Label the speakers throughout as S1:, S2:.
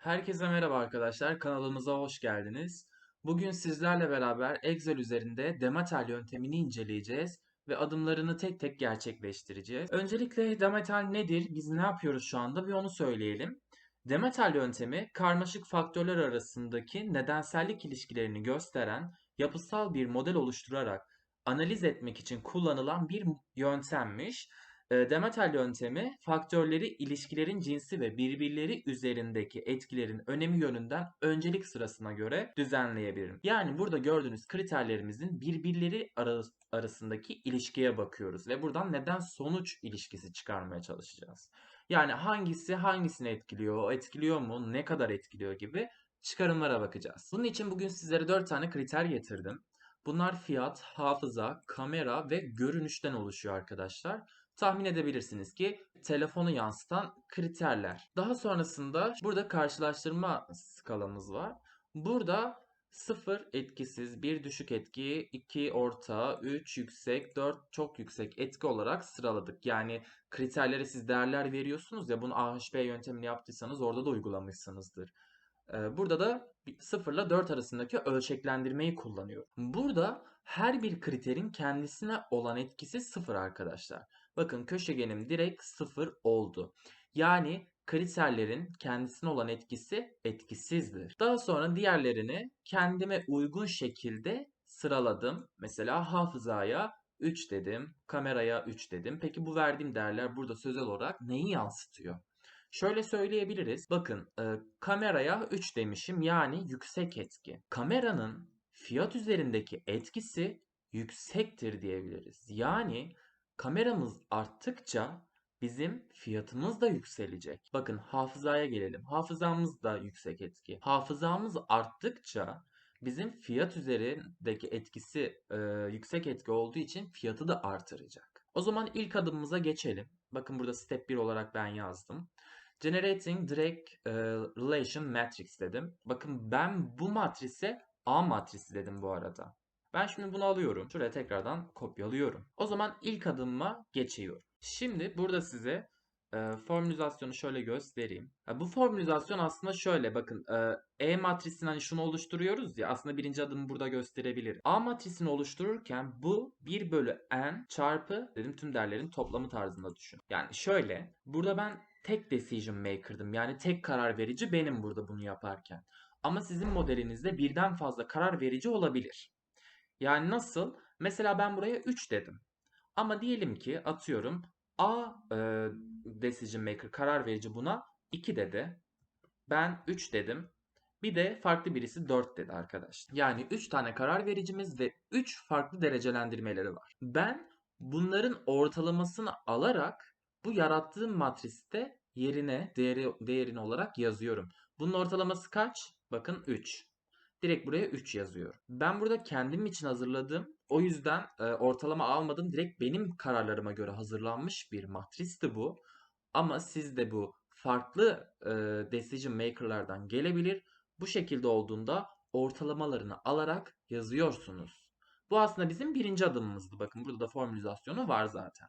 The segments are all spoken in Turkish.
S1: Herkese merhaba arkadaşlar, kanalımıza hoş geldiniz. Bugün sizlerle beraber Excel üzerinde Demetel yöntemini inceleyeceğiz ve adımlarını tek tek gerçekleştireceğiz. Öncelikle Demetel nedir, biz ne yapıyoruz şu anda bir onu söyleyelim. Demetel yöntemi karmaşık faktörler arasındaki nedensellik ilişkilerini gösteren yapısal bir model oluşturarak analiz etmek için kullanılan bir yöntemmiş. E, Demetel yöntemi faktörleri ilişkilerin cinsi ve birbirleri üzerindeki etkilerin önemi yönünden öncelik sırasına göre düzenleyebilirim. Yani burada gördüğünüz kriterlerimizin birbirleri arasındaki ilişkiye bakıyoruz ve buradan neden sonuç ilişkisi çıkarmaya çalışacağız. Yani hangisi hangisini etkiliyor, etkiliyor mu, ne kadar etkiliyor gibi çıkarımlara bakacağız. Bunun için bugün sizlere 4 tane kriter getirdim. Bunlar fiyat, hafıza, kamera ve görünüşten oluşuyor arkadaşlar tahmin edebilirsiniz ki telefonu yansıtan kriterler. Daha sonrasında burada karşılaştırma skalamız var. Burada 0 etkisiz, 1 düşük etki, 2 orta, 3 yüksek, 4 çok yüksek etki olarak sıraladık. Yani kriterlere siz değerler veriyorsunuz ya bunu AHP yöntemini yaptıysanız orada da uygulamışsınızdır. Burada da 0 ile 4 arasındaki ölçeklendirmeyi kullanıyorum. Burada her bir kriterin kendisine olan etkisi 0 arkadaşlar. Bakın köşegenim direkt 0 oldu. Yani kriterlerin kendisine olan etkisi etkisizdir. Daha sonra diğerlerini kendime uygun şekilde sıraladım. Mesela hafızaya 3 dedim, kameraya 3 dedim. Peki bu verdiğim değerler burada sözel olarak neyi yansıtıyor? Şöyle söyleyebiliriz. Bakın e, kameraya 3 demişim yani yüksek etki. Kameranın fiyat üzerindeki etkisi yüksektir diyebiliriz. Yani kameramız arttıkça bizim fiyatımız da yükselecek. Bakın hafızaya gelelim. Hafızamız da yüksek etki. Hafızamız arttıkça bizim fiyat üzerindeki etkisi e, yüksek etki olduğu için fiyatı da artıracak. O zaman ilk adımımıza geçelim. Bakın burada step 1 olarak ben yazdım. Generating Direct e, Relation Matrix dedim. Bakın ben bu matrise A matrisi dedim bu arada. Ben şimdi bunu alıyorum. Şuraya tekrardan kopyalıyorum. O zaman ilk adımıma geçiyorum. Şimdi burada size e, formülizasyonu şöyle göstereyim. Ya bu formülizasyon aslında şöyle bakın e, E matrisini hani şunu oluşturuyoruz ya aslında birinci adımı burada gösterebilirim. A matrisini oluştururken bu 1 bölü n çarpı dedim tüm değerlerin toplamı tarzında düşün. Yani şöyle burada ben tek decision maker'dım. Yani tek karar verici benim burada bunu yaparken. Ama sizin modelinizde birden fazla karar verici olabilir. Yani nasıl? Mesela ben buraya 3 dedim. Ama diyelim ki atıyorum A e, decision maker karar verici buna 2 dedi. Ben 3 dedim. Bir de farklı birisi 4 dedi arkadaşlar. Yani 3 tane karar vericimiz ve 3 farklı derecelendirmeleri var. Ben bunların ortalamasını alarak bu yarattığım matriste yerine değeri, değerini olarak yazıyorum. Bunun ortalaması kaç? Bakın 3. Direkt buraya 3 yazıyorum. Ben burada kendim için hazırladım. O yüzden e, ortalama almadım. Direkt benim kararlarıma göre hazırlanmış bir matristi bu. Ama siz de bu farklı e, decision maker'lardan gelebilir. Bu şekilde olduğunda ortalamalarını alarak yazıyorsunuz. Bu aslında bizim birinci adımımızdı. Bakın burada da formülizasyonu var zaten.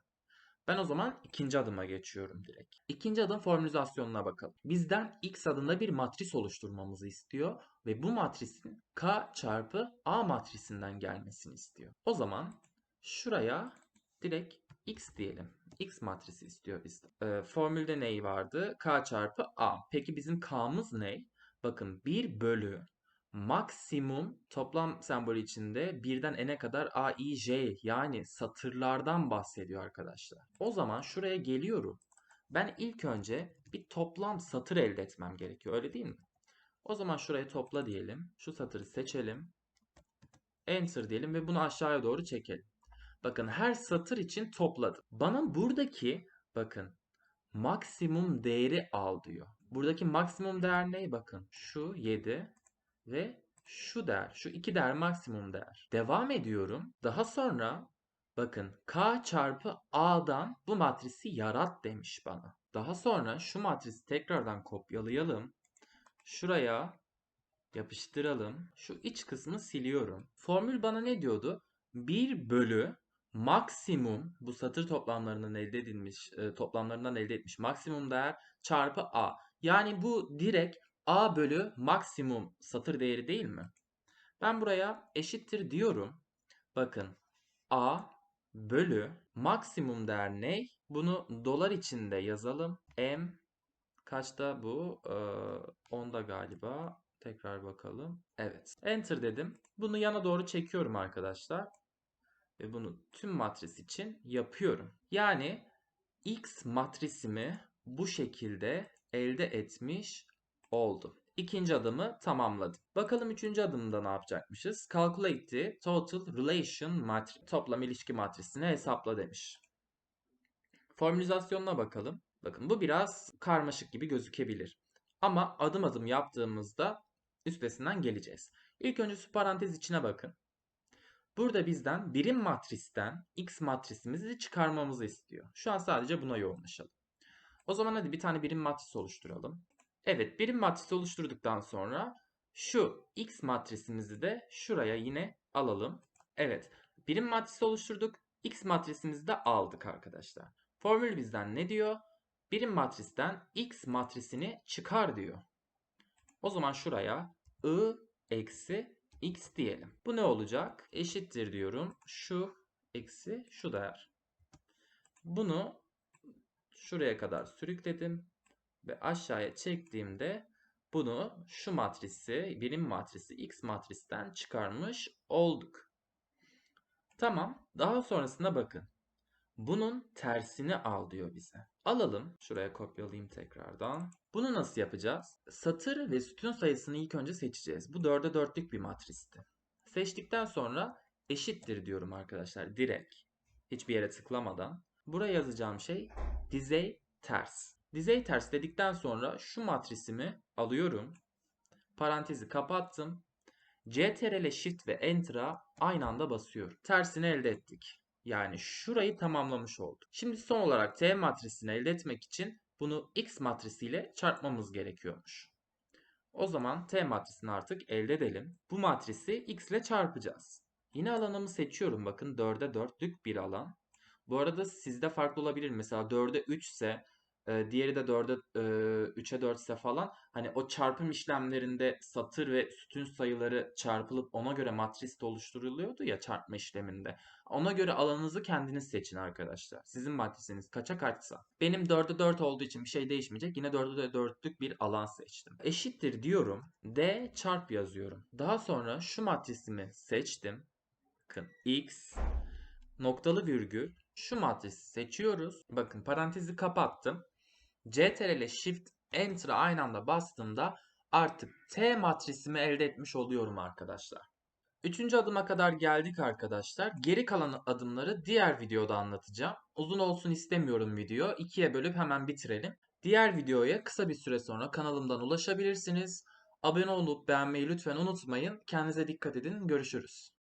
S1: Ben o zaman ikinci adıma geçiyorum direkt. İkinci adım formülizasyonuna bakalım. Bizden x adında bir matris oluşturmamızı istiyor ve bu matrisin k çarpı a matrisinden gelmesini istiyor. O zaman şuraya direkt x diyelim. X matrisi istiyor bizden. Ee, formülde neyi vardı? K çarpı A. Peki bizim K'mız ne? Bakın 1 bölü maksimum toplam sembolü içinde birden n'e kadar a, i, j yani satırlardan bahsediyor arkadaşlar. O zaman şuraya geliyorum. Ben ilk önce bir toplam satır elde etmem gerekiyor. Öyle değil mi? O zaman şuraya topla diyelim. Şu satırı seçelim. Enter diyelim ve bunu aşağıya doğru çekelim. Bakın her satır için topladım. Bana buradaki bakın maksimum değeri al diyor. Buradaki maksimum değer ne? Bakın şu 7 ve şu değer, şu iki değer maksimum değer. Devam ediyorum. Daha sonra bakın k çarpı a'dan bu matrisi yarat demiş bana. Daha sonra şu matrisi tekrardan kopyalayalım. Şuraya yapıştıralım. Şu iç kısmı siliyorum. Formül bana ne diyordu? 1 bölü maksimum bu satır toplamlarından elde edilmiş e, toplamlarından elde etmiş maksimum değer çarpı a. Yani bu direkt A bölü maksimum satır değeri değil mi? Ben buraya eşittir diyorum. Bakın A bölü maksimum değer ne? Bunu dolar içinde yazalım. M kaçta bu? Ee, 10'da galiba. Tekrar bakalım. Evet. Enter dedim. Bunu yana doğru çekiyorum arkadaşlar. Ve bunu tüm matris için yapıyorum. Yani X matrisimi bu şekilde elde etmiş oldum. İkinci adımı tamamladım. Bakalım üçüncü adımda ne yapacakmışız? Calculate the total relation matrix. Toplam ilişki matrisini hesapla demiş. Formülizasyonuna bakalım. Bakın bu biraz karmaşık gibi gözükebilir. Ama adım adım yaptığımızda üstesinden geleceğiz. İlk önce şu parantez içine bakın. Burada bizden birim matristen x matrisimizi çıkarmamızı istiyor. Şu an sadece buna yoğunlaşalım. O zaman hadi bir tane birim matris oluşturalım. Evet birim matrisi oluşturduktan sonra şu x matrisimizi de şuraya yine alalım. Evet birim matrisi oluşturduk. X matrisimizi de aldık arkadaşlar. Formül bizden ne diyor? Birim matristen x matrisini çıkar diyor. O zaman şuraya i eksi x diyelim. Bu ne olacak? Eşittir diyorum. Şu eksi şu değer. Bunu şuraya kadar sürükledim ve aşağıya çektiğimde bunu şu matrisi, birim matrisi x matristen çıkarmış olduk. Tamam. Daha sonrasında bakın. Bunun tersini al diyor bize. Alalım. Şuraya kopyalayayım tekrardan. Bunu nasıl yapacağız? Satır ve sütun sayısını ilk önce seçeceğiz. Bu 4'e 4'lük bir matristi. Seçtikten sonra eşittir diyorum arkadaşlar. Direkt. Hiçbir yere tıklamadan. Buraya yazacağım şey dizey ters. Dizey ters dedikten sonra şu matrisimi alıyorum. Parantezi kapattım. CTRL Shift ve Enter'a aynı anda basıyorum. Tersini elde ettik. Yani şurayı tamamlamış olduk. Şimdi son olarak T matrisini elde etmek için bunu X matrisiyle çarpmamız gerekiyormuş. O zaman T matrisini artık elde edelim. Bu matrisi X ile çarpacağız. Yine alanımı seçiyorum. Bakın 4'e 4'lük bir alan. Bu arada sizde farklı olabilir. Mesela 4'e 3 ise e, diğeri de 4'e e, 3'e 4 ise falan hani o çarpım işlemlerinde satır ve sütun sayıları çarpılıp ona göre matris oluşturuluyordu ya çarpma işleminde. Ona göre alanınızı kendiniz seçin arkadaşlar. Sizin matrisiniz kaça kaçsa. Benim 4'e 4 olduğu için bir şey değişmeyecek. Yine 4'e 4'lük bir alan seçtim. Eşittir diyorum. D çarp yazıyorum. Daha sonra şu matrisimi seçtim. Bakın x noktalı virgül şu matrisi seçiyoruz. Bakın parantezi kapattım. CTRL Shift Enter'a aynı anda bastığımda artık T matrisimi elde etmiş oluyorum arkadaşlar. Üçüncü adıma kadar geldik arkadaşlar. Geri kalan adımları diğer videoda anlatacağım. Uzun olsun istemiyorum video. İkiye bölüp hemen bitirelim. Diğer videoya kısa bir süre sonra kanalımdan ulaşabilirsiniz. Abone olup beğenmeyi lütfen unutmayın. Kendinize dikkat edin. Görüşürüz.